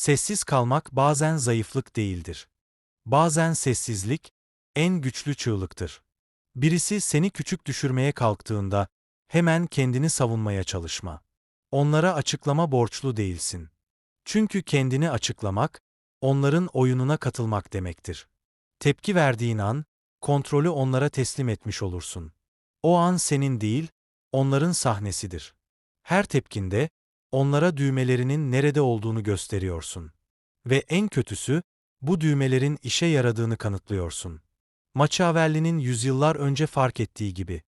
Sessiz kalmak bazen zayıflık değildir. Bazen sessizlik, en güçlü çığlıktır. Birisi seni küçük düşürmeye kalktığında, hemen kendini savunmaya çalışma. Onlara açıklama borçlu değilsin. Çünkü kendini açıklamak, onların oyununa katılmak demektir. Tepki verdiğin an, kontrolü onlara teslim etmiş olursun. O an senin değil, onların sahnesidir. Her tepkinde, onlara düğmelerinin nerede olduğunu gösteriyorsun. Ve en kötüsü, bu düğmelerin işe yaradığını kanıtlıyorsun. Machiavelli'nin yüzyıllar önce fark ettiği gibi.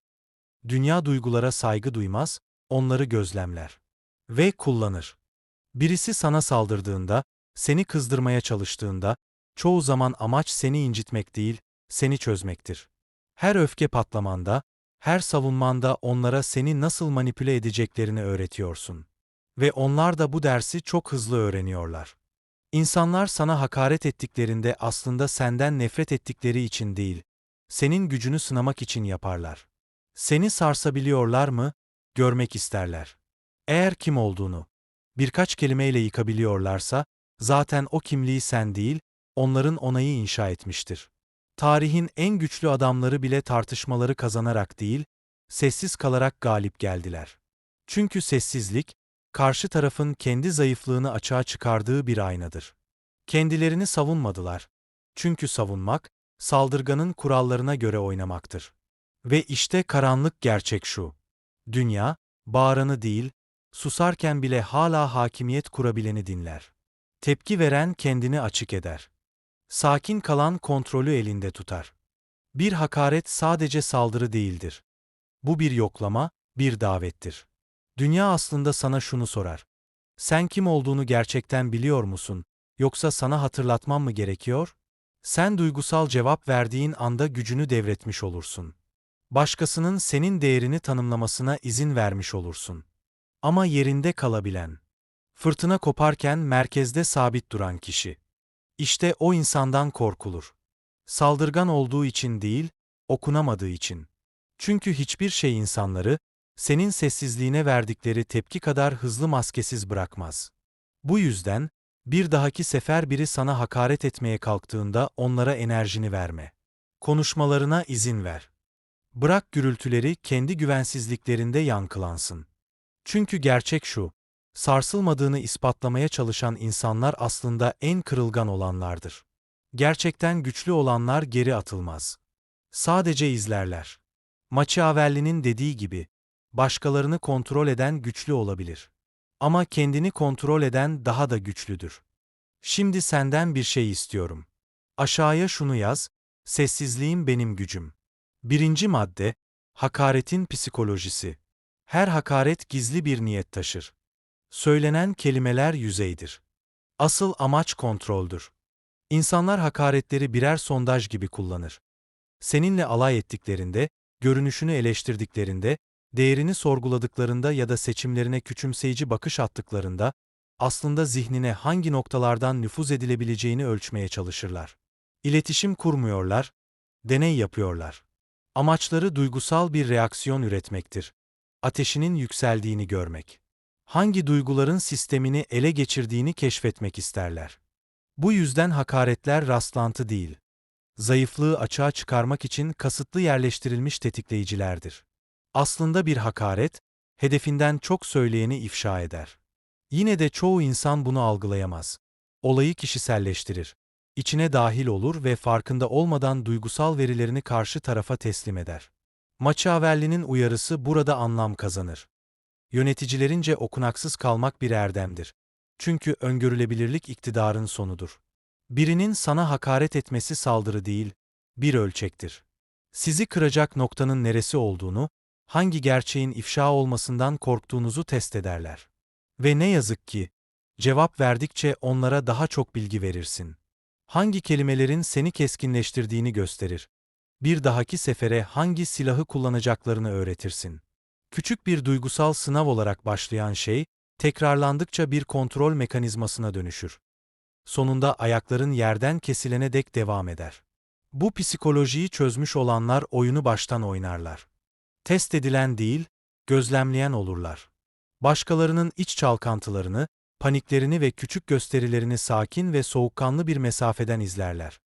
Dünya duygulara saygı duymaz, onları gözlemler. Ve kullanır. Birisi sana saldırdığında, seni kızdırmaya çalıştığında, çoğu zaman amaç seni incitmek değil, seni çözmektir. Her öfke patlamanda, her savunmanda onlara seni nasıl manipüle edeceklerini öğretiyorsun. Ve onlar da bu dersi çok hızlı öğreniyorlar. İnsanlar sana hakaret ettiklerinde aslında senden nefret ettikleri için değil, senin gücünü sınamak için yaparlar. Seni sarsabiliyorlar mı? Görmek isterler. Eğer kim olduğunu birkaç kelimeyle yıkabiliyorlarsa, zaten o kimliği sen değil, onların onayı inşa etmiştir. Tarihin en güçlü adamları bile tartışmaları kazanarak değil, sessiz kalarak galip geldiler. Çünkü sessizlik, karşı tarafın kendi zayıflığını açığa çıkardığı bir aynadır. Kendilerini savunmadılar. Çünkü savunmak, saldırganın kurallarına göre oynamaktır. Ve işte karanlık gerçek şu. Dünya, bağıranı değil, susarken bile hala hakimiyet kurabileni dinler. Tepki veren kendini açık eder. Sakin kalan kontrolü elinde tutar. Bir hakaret sadece saldırı değildir. Bu bir yoklama, bir davettir. Dünya aslında sana şunu sorar. Sen kim olduğunu gerçekten biliyor musun, yoksa sana hatırlatmam mı gerekiyor? Sen duygusal cevap verdiğin anda gücünü devretmiş olursun. Başkasının senin değerini tanımlamasına izin vermiş olursun. Ama yerinde kalabilen, fırtına koparken merkezde sabit duran kişi. İşte o insandan korkulur. Saldırgan olduğu için değil, okunamadığı için. Çünkü hiçbir şey insanları, senin sessizliğine verdikleri tepki kadar hızlı maskesiz bırakmaz. Bu yüzden, bir dahaki sefer biri sana hakaret etmeye kalktığında onlara enerjini verme. Konuşmalarına izin ver. Bırak gürültüleri kendi güvensizliklerinde yankılansın. Çünkü gerçek şu, sarsılmadığını ispatlamaya çalışan insanlar aslında en kırılgan olanlardır. Gerçekten güçlü olanlar geri atılmaz. Sadece izlerler. Machiavelli'nin dediği gibi, başkalarını kontrol eden güçlü olabilir. Ama kendini kontrol eden daha da güçlüdür. Şimdi senden bir şey istiyorum. Aşağıya şunu yaz, sessizliğim benim gücüm. Birinci madde, hakaretin psikolojisi. Her hakaret gizli bir niyet taşır. Söylenen kelimeler yüzeydir. Asıl amaç kontroldür. İnsanlar hakaretleri birer sondaj gibi kullanır. Seninle alay ettiklerinde, görünüşünü eleştirdiklerinde, değerini sorguladıklarında ya da seçimlerine küçümseyici bakış attıklarında, aslında zihnine hangi noktalardan nüfuz edilebileceğini ölçmeye çalışırlar. İletişim kurmuyorlar, deney yapıyorlar. Amaçları duygusal bir reaksiyon üretmektir. Ateşinin yükseldiğini görmek. Hangi duyguların sistemini ele geçirdiğini keşfetmek isterler. Bu yüzden hakaretler rastlantı değil. Zayıflığı açığa çıkarmak için kasıtlı yerleştirilmiş tetikleyicilerdir. Aslında bir hakaret, hedefinden çok söyleyeni ifşa eder. Yine de çoğu insan bunu algılayamaz. Olayı kişiselleştirir. İçine dahil olur ve farkında olmadan duygusal verilerini karşı tarafa teslim eder. Machiavelli'nin uyarısı burada anlam kazanır. Yöneticilerince okunaksız kalmak bir erdemdir. Çünkü öngörülebilirlik iktidarın sonudur. Birinin sana hakaret etmesi saldırı değil, bir ölçektir. Sizi kıracak noktanın neresi olduğunu, hangi gerçeğin ifşa olmasından korktuğunuzu test ederler. Ve ne yazık ki, cevap verdikçe onlara daha çok bilgi verirsin. Hangi kelimelerin seni keskinleştirdiğini gösterir. Bir dahaki sefere hangi silahı kullanacaklarını öğretirsin. Küçük bir duygusal sınav olarak başlayan şey, tekrarlandıkça bir kontrol mekanizmasına dönüşür. Sonunda ayakların yerden kesilene dek devam eder. Bu psikolojiyi çözmüş olanlar oyunu baştan oynarlar. Test edilen değil, gözlemleyen olurlar. Başkalarının iç çalkantılarını, paniklerini ve küçük gösterilerini sakin ve soğukkanlı bir mesafeden izlerler.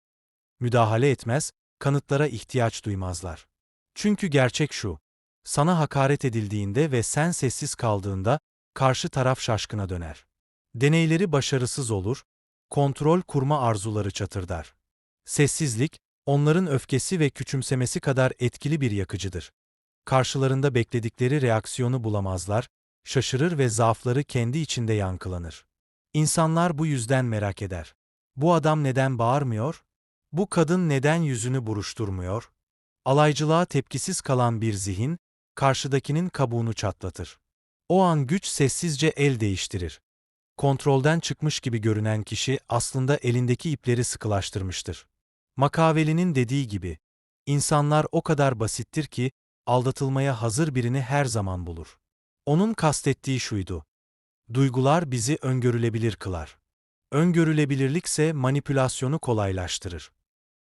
Müdahale etmez, kanıtlara ihtiyaç duymazlar. Çünkü gerçek şu, sana hakaret edildiğinde ve sen sessiz kaldığında, karşı taraf şaşkına döner. Deneyleri başarısız olur, kontrol kurma arzuları çatırdar. Sessizlik, onların öfkesi ve küçümsemesi kadar etkili bir yakıcıdır. Karşılarında bekledikleri reaksiyonu bulamazlar, şaşırır ve zaafları kendi içinde yankılanır. İnsanlar bu yüzden merak eder. Bu adam neden bağırmıyor? Bu kadın neden yüzünü buruşturmuyor? Alaycılığa tepkisiz kalan bir zihin, karşıdakinin kabuğunu çatlatır. O an güç sessizce el değiştirir. Kontrolden çıkmış gibi görünen kişi aslında elindeki ipleri sıkılaştırmıştır. Makaveli'nin dediği gibi, insanlar o kadar basittir ki, aldatılmaya hazır birini her zaman bulur. Onun kastettiği şuydu. Duygular bizi öngörülebilir kılar. Öngörülebilirlikse manipülasyonu kolaylaştırır.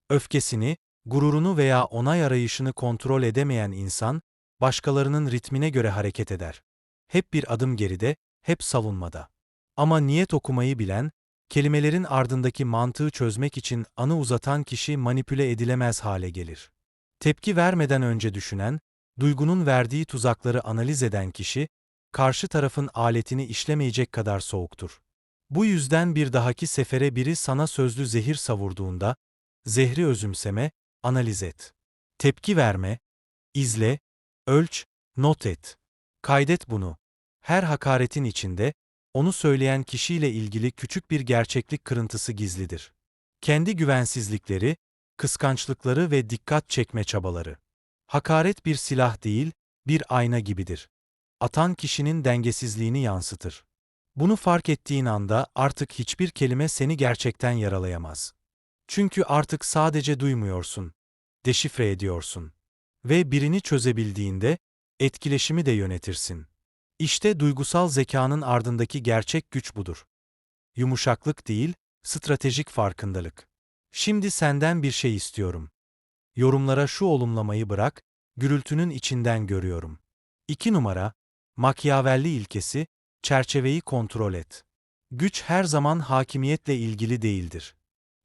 Öfkesini, gururunu veya onay arayışını kontrol edemeyen insan, başkalarının ritmine göre hareket eder. Hep bir adım geride, hep savunmada. Ama niyet okumayı bilen, kelimelerin ardındaki mantığı çözmek için anı uzatan kişi manipüle edilemez hale gelir. Tepki vermeden önce düşünen, duygunun verdiği tuzakları analiz eden kişi, karşı tarafın aletini işlemeyecek kadar soğuktur. Bu yüzden bir dahaki sefere biri sana sözlü zehir savurduğunda, zehri özümseme, analiz et. Tepki verme, izle, ölç, not et. Kaydet bunu. Her hakaretin içinde, onu söyleyen kişiyle ilgili küçük bir gerçeklik kırıntısı gizlidir. Kendi güvensizlikleri, kıskançlıkları ve dikkat çekme çabaları. Hakaret bir silah değil, bir ayna gibidir. Atan kişinin dengesizliğini yansıtır. Bunu fark ettiğin anda artık hiçbir kelime seni gerçekten yaralayamaz. Çünkü artık sadece duymuyorsun, deşifre ediyorsun. Ve birini çözebildiğinde, etkileşimi de yönetirsin. İşte duygusal zekanın ardındaki gerçek güç budur. Yumuşaklık değil, stratejik farkındalık. Şimdi senden bir şey istiyorum. Yorumlara şu olumlamayı bırak, gürültünün içinden görüyorum. 2 numara, Machiavelli ilkesi, çerçeveyi kontrol et. Güç her zaman hakimiyetle ilgili değildir.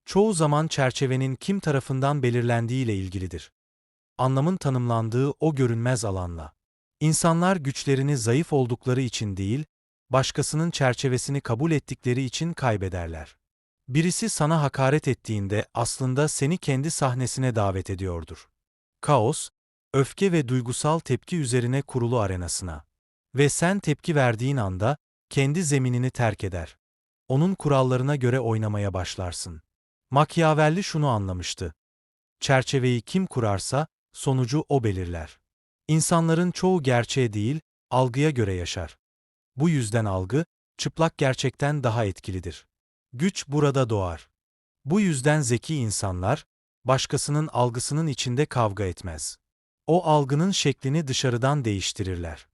Çoğu zaman çerçevenin kim tarafından belirlendiğiyle ilgilidir. Anlamın tanımlandığı o görünmez alanla. İnsanlar güçlerini zayıf oldukları için değil, başkasının çerçevesini kabul ettikleri için kaybederler. Birisi sana hakaret ettiğinde aslında seni kendi sahnesine davet ediyordur. Kaos, öfke ve duygusal tepki üzerine kurulu arenasına. Ve sen tepki verdiğin anda kendi zeminini terk eder. Onun kurallarına göre oynamaya başlarsın. Machiavelli şunu anlamıştı. Çerçeveyi kim kurarsa sonucu o belirler. İnsanların çoğu gerçeğe değil, algıya göre yaşar. Bu yüzden algı, çıplak gerçekten daha etkilidir. Güç burada doğar. Bu yüzden zeki insanlar, başkasının algısının içinde kavga etmez. O algının şeklini dışarıdan değiştirirler.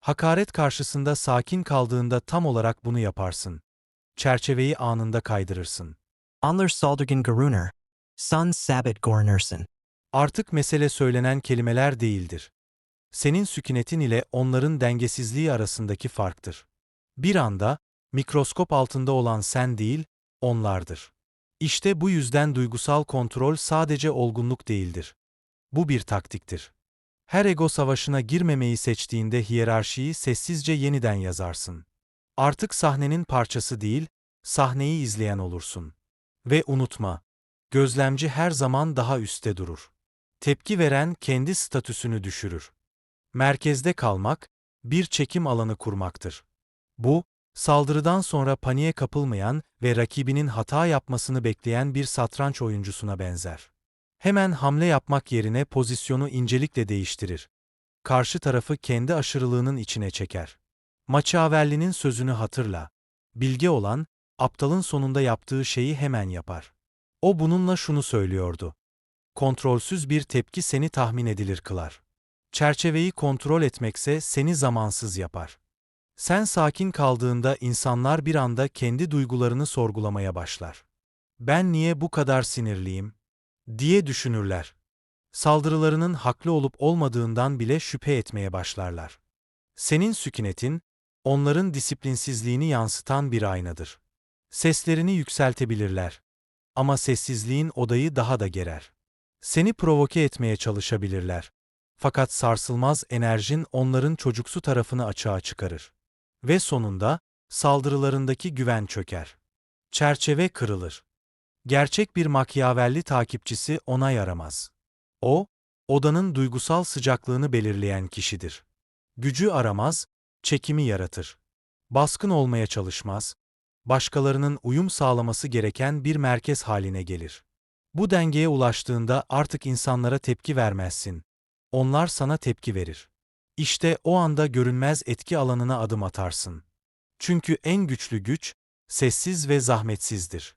Hakaret karşısında sakin kaldığında tam olarak bunu yaparsın. Çerçeveyi anında kaydırırsın. Anlar Saldergan Garuner. Sun Sabbat Gornerson. Artık mesele söylenen kelimeler değildir. Senin sükunetin ile onların dengesizliği arasındaki farktır. Bir anda, mikroskop altında olan sen değil, onlardır. İşte bu yüzden duygusal kontrol sadece olgunluk değildir. Bu bir taktiktir. Her ego savaşına girmemeyi seçtiğinde hiyerarşiyi sessizce yeniden yazarsın. Artık sahnenin parçası değil, sahneyi izleyen olursun. Ve unutma, gözlemci her zaman daha üstte durur. Tepki veren kendi statüsünü düşürür. Merkezde kalmak, bir çekim alanı kurmaktır. Bu, saldırıdan sonra paniğe kapılmayan ve rakibinin hata yapmasını bekleyen bir satranç oyuncusuna benzer. Hemen hamle yapmak yerine pozisyonu incelikle değiştirir. Karşı tarafı kendi aşırılığının içine çeker. Machiavelli'nin sözünü hatırla. Bilge olan, aptalın sonunda yaptığı şeyi hemen yapar. O bununla şunu söylüyordu. Kontrolsüz bir tepki seni tahmin edilir kılar. Çerçeveyi kontrol etmekse seni zamansız yapar. Sen sakin kaldığında insanlar bir anda kendi duygularını sorgulamaya başlar. Ben niye bu kadar sinirliyim? diye düşünürler. Saldırılarının haklı olup olmadığından bile şüphe etmeye başlarlar. Senin sükunetin, onların disiplinsizliğini yansıtan bir aynadır. Seslerini yükseltebilirler. Ama sessizliğin odayı daha da gerer. Seni provoke etmeye çalışabilirler. Fakat sarsılmaz enerjin onların çocuksu tarafını açığa çıkarır. Ve sonunda, saldırılarındaki güven çöker. Çerçeve kırılır. Gerçek bir makyavelli takipçisi ona yaramaz. O, odanın duygusal sıcaklığını belirleyen kişidir. Gücü aramaz, çekimi yaratır. Baskın olmaya çalışmaz, başkalarının uyum sağlaması gereken bir merkez haline gelir. Bu dengeye ulaştığında artık insanlara tepki vermezsin. Onlar sana tepki verir. İşte o anda görünmez etki alanına adım atarsın. Çünkü en güçlü güç, sessiz ve zahmetsizdir.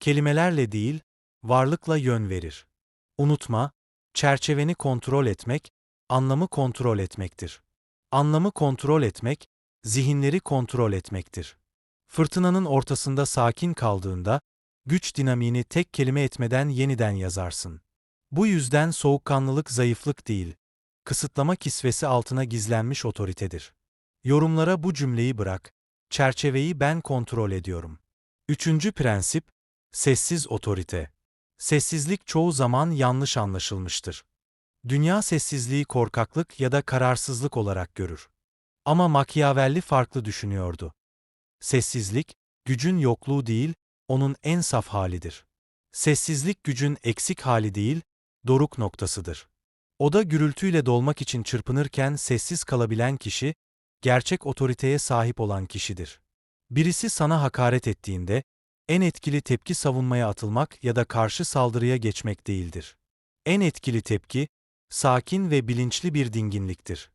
Kelimelerle değil, varlıkla yön verir. Unutma, çerçeveni kontrol etmek, anlamı kontrol etmektir. Anlamı kontrol etmek, zihinleri kontrol etmektir. Fırtınanın ortasında sakin kaldığında, güç dinamiğini tek kelime etmeden yeniden yazarsın. Bu yüzden soğukkanlılık zayıflık değil, kısıtlama kisvesi altına gizlenmiş otoritedir. Yorumlara bu cümleyi bırak, çerçeveyi ben kontrol ediyorum. Üçüncü prensip, sessiz otorite. Sessizlik çoğu zaman yanlış anlaşılmıştır. Dünya sessizliği korkaklık ya da kararsızlık olarak görür. Ama Machiavelli farklı düşünüyordu. Sessizlik, gücün yokluğu değil, onun en saf halidir. Sessizlik gücün eksik hali değil, doruk noktasıdır. Oda gürültüyle dolmak için çırpınırken sessiz kalabilen kişi, gerçek otoriteye sahip olan kişidir. Birisi sana hakaret ettiğinde, en etkili tepki savunmaya atılmak ya da karşı saldırıya geçmek değildir. En etkili tepki, sakin ve bilinçli bir dinginliktir.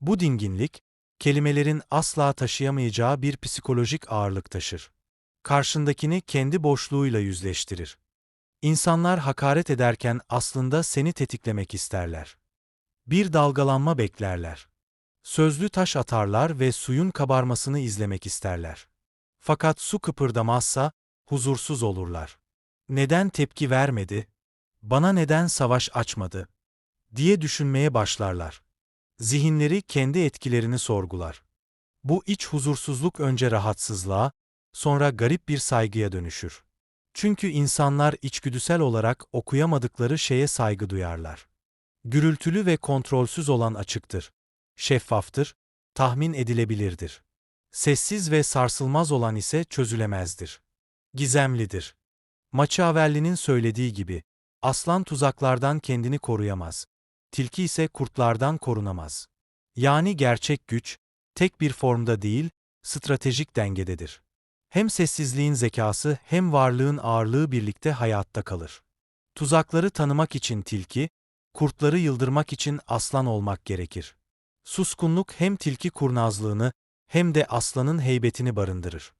Bu dinginlik, kelimelerin asla taşıyamayacağı bir psikolojik ağırlık taşır. Karşındakini kendi boşluğuyla yüzleştirir. İnsanlar hakaret ederken aslında seni tetiklemek isterler. Bir dalgalanma beklerler. Sözlü taş atarlar ve suyun kabarmasını izlemek isterler. Fakat su kıpırdamazsa, huzursuz olurlar. Neden tepki vermedi? Bana neden savaş açmadı? diye düşünmeye başlarlar. Zihinleri kendi etkilerini sorgular. Bu iç huzursuzluk önce rahatsızlığa, sonra garip bir saygıya dönüşür. Çünkü insanlar içgüdüsel olarak okuyamadıkları şeye saygı duyarlar. Gürültülü ve kontrolsüz olan açıktır. Şeffaftır, tahmin edilebilirdir. Sessiz ve sarsılmaz olan ise çözülemezdir. Gizemlidir. Machiavelli'nin söylediği gibi, aslan tuzaklardan kendini koruyamaz. Tilki ise kurtlardan korunamaz. Yani gerçek güç, tek bir formda değil, stratejik dengededir. Hem sessizliğin zekası hem varlığın ağırlığı birlikte hayatta kalır. Tuzakları tanımak için tilki, kurtları yıldırmak için aslan olmak gerekir. Suskunluk hem tilki kurnazlığını hem de aslanın heybetini barındırır.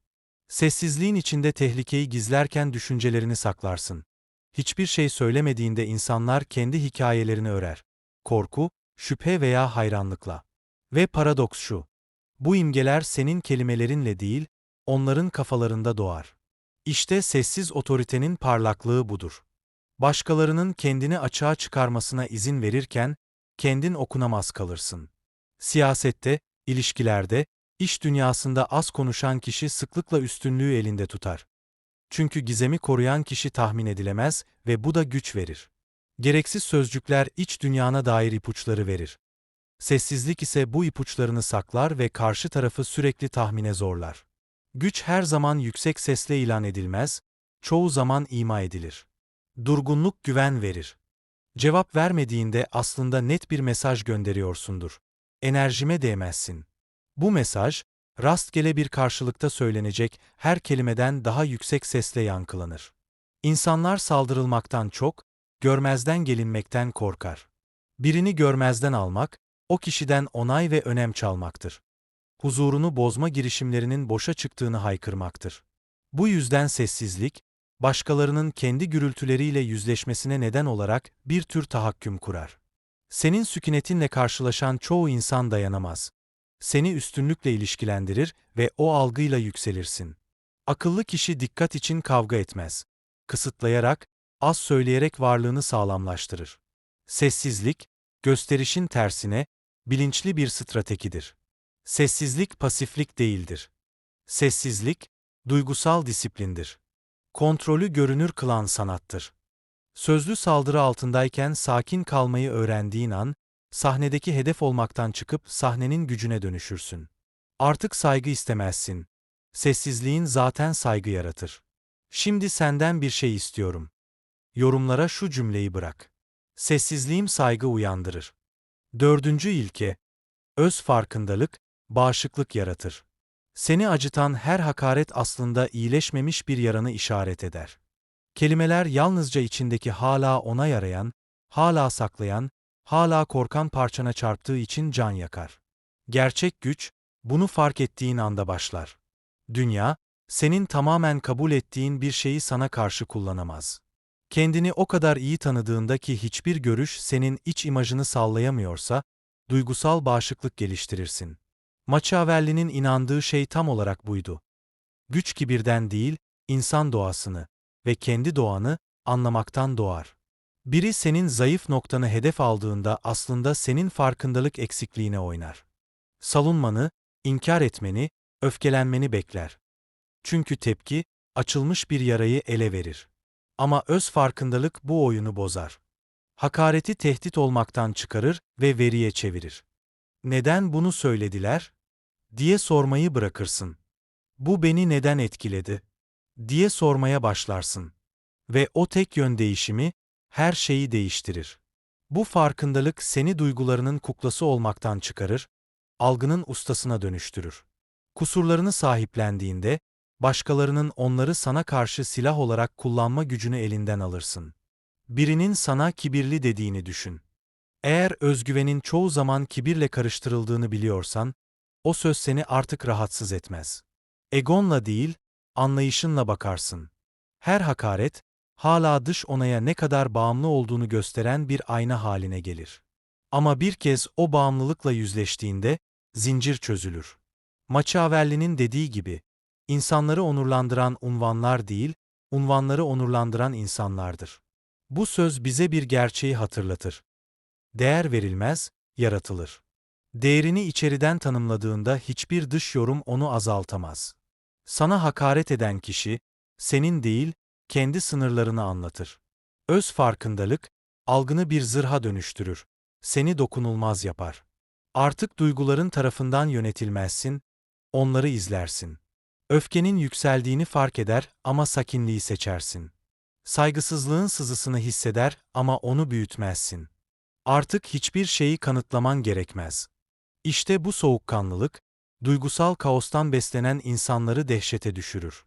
Sessizliğin içinde tehlikeyi gizlerken düşüncelerini saklarsın. Hiçbir şey söylemediğinde insanlar kendi hikayelerini örer. Korku, şüphe veya hayranlıkla. Ve paradoks şu. Bu imgeler senin kelimelerinle değil, onların kafalarında doğar. İşte sessiz otoritenin parlaklığı budur. Başkalarının kendini açığa çıkarmasına izin verirken, kendin okunamaz kalırsın. Siyasette, ilişkilerde, iş dünyasında az konuşan kişi sıklıkla üstünlüğü elinde tutar. Çünkü gizemi koruyan kişi tahmin edilemez ve bu da güç verir. Gereksiz sözcükler iç dünyana dair ipuçları verir. Sessizlik ise bu ipuçlarını saklar ve karşı tarafı sürekli tahmine zorlar. Güç her zaman yüksek sesle ilan edilmez, çoğu zaman ima edilir. Durgunluk güven verir. Cevap vermediğinde aslında net bir mesaj gönderiyorsundur. Enerjime değmezsin. Bu mesaj, rastgele bir karşılıkta söylenecek her kelimeden daha yüksek sesle yankılanır. İnsanlar saldırılmaktan çok, görmezden gelinmekten korkar. Birini görmezden almak, o kişiden onay ve önem çalmaktır. Huzurunu bozma girişimlerinin boşa çıktığını haykırmaktır. Bu yüzden sessizlik, başkalarının kendi gürültüleriyle yüzleşmesine neden olarak bir tür tahakküm kurar. Senin sükunetinle karşılaşan çoğu insan dayanamaz. Seni üstünlükle ilişkilendirir ve o algıyla yükselirsin. Akıllı kişi dikkat için kavga etmez. Kısıtlayarak, az söyleyerek varlığını sağlamlaştırır. Sessizlik, gösterişin tersine, bilinçli bir stratejidir. Sessizlik pasiflik değildir. Sessizlik, duygusal disiplindir. Kontrolü görünür kılan sanattır. Sözlü saldırı altındayken sakin kalmayı öğrendiğin an, sahnedeki hedef olmaktan çıkıp sahnenin gücüne dönüşürsün. Artık saygı istemezsin. Sessizliğin zaten saygı yaratır. Şimdi senden bir şey istiyorum. Yorumlara şu cümleyi bırak. Sessizliğim saygı uyandırır. Dördüncü ilke, öz farkındalık, bağışıklık yaratır. Seni acıtan her hakaret aslında iyileşmemiş bir yaranı işaret eder. Kelimeler yalnızca içindeki hala ona yarayan, hala saklayan, hala korkan parçana çarptığı için can yakar. Gerçek güç, bunu fark ettiğin anda başlar. Dünya, senin tamamen kabul ettiğin bir şeyi sana karşı kullanamaz. Kendini o kadar iyi tanıdığında ki hiçbir görüş senin iç imajını sallayamıyorsa, duygusal bağışıklık geliştirirsin. Machiavelli'nin inandığı şey tam olarak buydu. Güç kibirden değil, insan doğasını ve kendi doğanı anlamaktan doğar. Biri senin zayıf noktanı hedef aldığında aslında senin farkındalık eksikliğine oynar. Savunmanı, inkar etmeni, öfkelenmeni bekler. Çünkü tepki, açılmış bir yarayı ele verir. Ama öz farkındalık bu oyunu bozar. Hakareti tehdit olmaktan çıkarır ve veriye çevirir. Neden bunu söylediler? diye sormayı bırakırsın. Bu beni neden etkiledi? diye sormaya başlarsın. Ve o tek yön değişimi her şeyi değiştirir. Bu farkındalık seni duygularının kuklası olmaktan çıkarır, algının ustasına dönüştürür. Kusurlarını sahiplendiğinde, başkalarının onları sana karşı silah olarak kullanma gücünü elinden alırsın. Birinin sana kibirli dediğini düşün. Eğer özgüvenin çoğu zaman kibirle karıştırıldığını biliyorsan, o söz seni artık rahatsız etmez. Egonla değil, anlayışınla bakarsın. Her hakaret, hala dış onaya ne kadar bağımlı olduğunu gösteren bir ayna haline gelir. Ama bir kez o bağımlılıkla yüzleştiğinde, zincir çözülür. Machiavelli'nin dediği gibi, insanları onurlandıran unvanlar değil, unvanları onurlandıran insanlardır. Bu söz bize bir gerçeği hatırlatır. Değer verilmez, yaratılır. Değerini içeriden tanımladığında hiçbir dış yorum onu azaltamaz. Sana hakaret eden kişi, senin değil, kendi sınırlarını anlatır. Öz farkındalık, algını bir zırha dönüştürür. Seni dokunulmaz yapar. Artık duyguların tarafından yönetilmezsin, onları izlersin. Öfkenin yükseldiğini fark eder ama sakinliği seçersin. Saygısızlığın sızısını hisseder ama onu büyütmezsin. Artık hiçbir şeyi kanıtlaman gerekmez. İşte bu soğukkanlılık, duygusal kaostan beslenen insanları dehşete düşürür.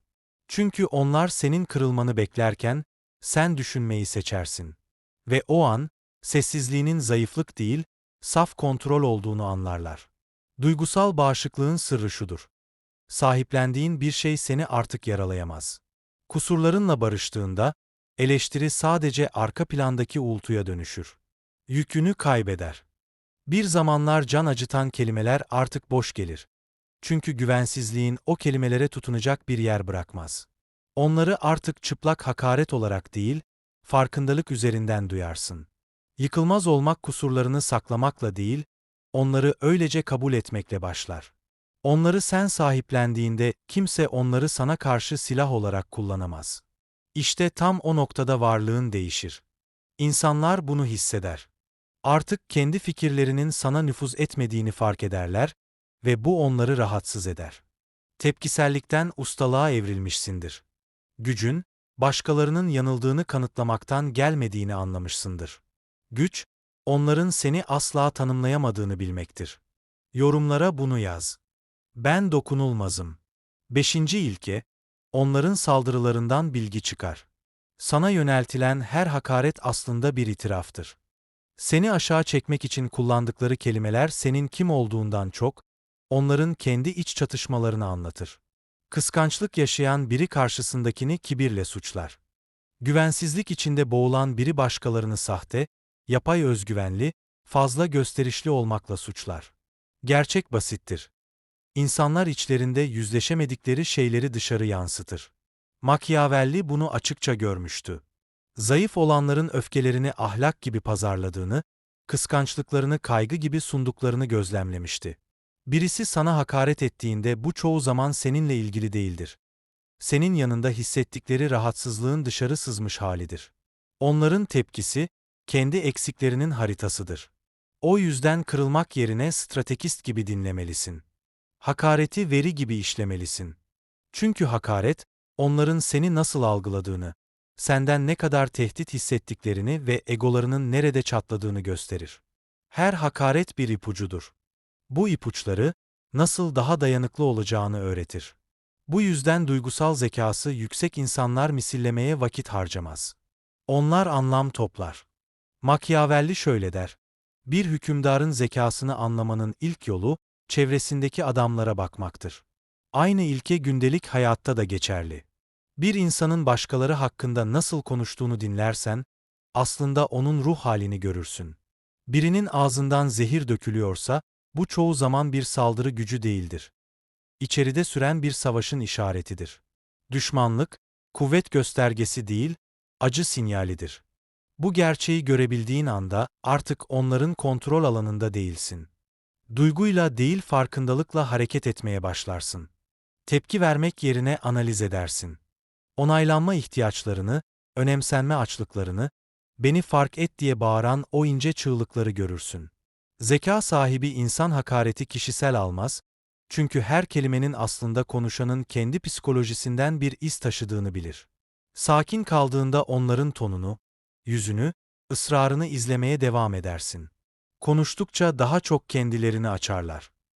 Çünkü onlar senin kırılmanı beklerken, sen düşünmeyi seçersin. Ve o an, sessizliğinin zayıflık değil, saf kontrol olduğunu anlarlar. Duygusal bağışıklığın sırrı şudur. Sahiplendiğin bir şey seni artık yaralayamaz. Kusurlarınla barıştığında, eleştiri sadece arka plandaki uğultuya dönüşür. Yükünü kaybeder. Bir zamanlar can acıtan kelimeler artık boş gelir. Çünkü güvensizliğin o kelimelere tutunacak bir yer bırakmaz. Onları artık çıplak hakaret olarak değil, farkındalık üzerinden duyarsın. Yıkılmaz olmak kusurlarını saklamakla değil, onları öylece kabul etmekle başlar. Onları sen sahiplendiğinde kimse onları sana karşı silah olarak kullanamaz. İşte tam o noktada varlığın değişir. İnsanlar bunu hisseder. Artık kendi fikirlerinin sana nüfuz etmediğini fark ederler ve bu onları rahatsız eder. Tepkisellikten ustalığa evrilmişsindir. Gücün, başkalarının yanıldığını kanıtlamaktan gelmediğini anlamışsındır. Güç, onların seni asla tanımlayamadığını bilmektir. Yorumlara bunu yaz. Ben dokunulmazım. Beşinci ilke, onların saldırılarından bilgi çıkar. Sana yöneltilen her hakaret aslında bir itiraftır. Seni aşağı çekmek için kullandıkları kelimeler senin kim olduğundan çok, onların kendi iç çatışmalarını anlatır. Kıskançlık yaşayan biri karşısındakini kibirle suçlar. Güvensizlik içinde boğulan biri başkalarını sahte, yapay özgüvenli, fazla gösterişli olmakla suçlar. Gerçek basittir. İnsanlar içlerinde yüzleşemedikleri şeyleri dışarı yansıtır. Machiavelli bunu açıkça görmüştü. Zayıf olanların öfkelerini ahlak gibi pazarladığını, kıskançlıklarını kaygı gibi sunduklarını gözlemlemişti. Birisi sana hakaret ettiğinde bu çoğu zaman seninle ilgili değildir. Senin yanında hissettikleri rahatsızlığın dışarı sızmış halidir. Onların tepkisi, kendi eksiklerinin haritasıdır. O yüzden kırılmak yerine stratejist gibi dinlemelisin. Hakareti veri gibi işlemelisin. Çünkü hakaret, onların seni nasıl algıladığını, senden ne kadar tehdit hissettiklerini ve egolarının nerede çatladığını gösterir. Her hakaret bir ipucudur. Bu ipuçları, nasıl daha dayanıklı olacağını öğretir. Bu yüzden duygusal zekası yüksek insanlar misillemeye vakit harcamaz. Onlar anlam toplar. Machiavelli şöyle der. Bir hükümdarın zekasını anlamanın ilk yolu, çevresindeki adamlara bakmaktır. Aynı ilke gündelik hayatta da geçerli. Bir insanın başkaları hakkında nasıl konuştuğunu dinlersen, aslında onun ruh halini görürsün. Birinin ağzından zehir dökülüyorsa, bu çoğu zaman bir saldırı gücü değildir. İçeride süren bir savaşın işaretidir. Düşmanlık, kuvvet göstergesi değil, acı sinyalidir. Bu gerçeği görebildiğin anda artık onların kontrol alanında değilsin. Duyguyla değil farkındalıkla hareket etmeye başlarsın. Tepki vermek yerine analiz edersin. Onaylanma ihtiyaçlarını, önemsenme açlıklarını, beni fark et diye bağıran o ince çığlıkları görürsün. Zeka sahibi insan hakareti kişisel almaz, çünkü her kelimenin aslında konuşanın kendi psikolojisinden bir iz taşıdığını bilir. Sakin kaldığında onların tonunu, yüzünü, ısrarını izlemeye devam edersin. Konuştukça daha çok kendilerini açarlar.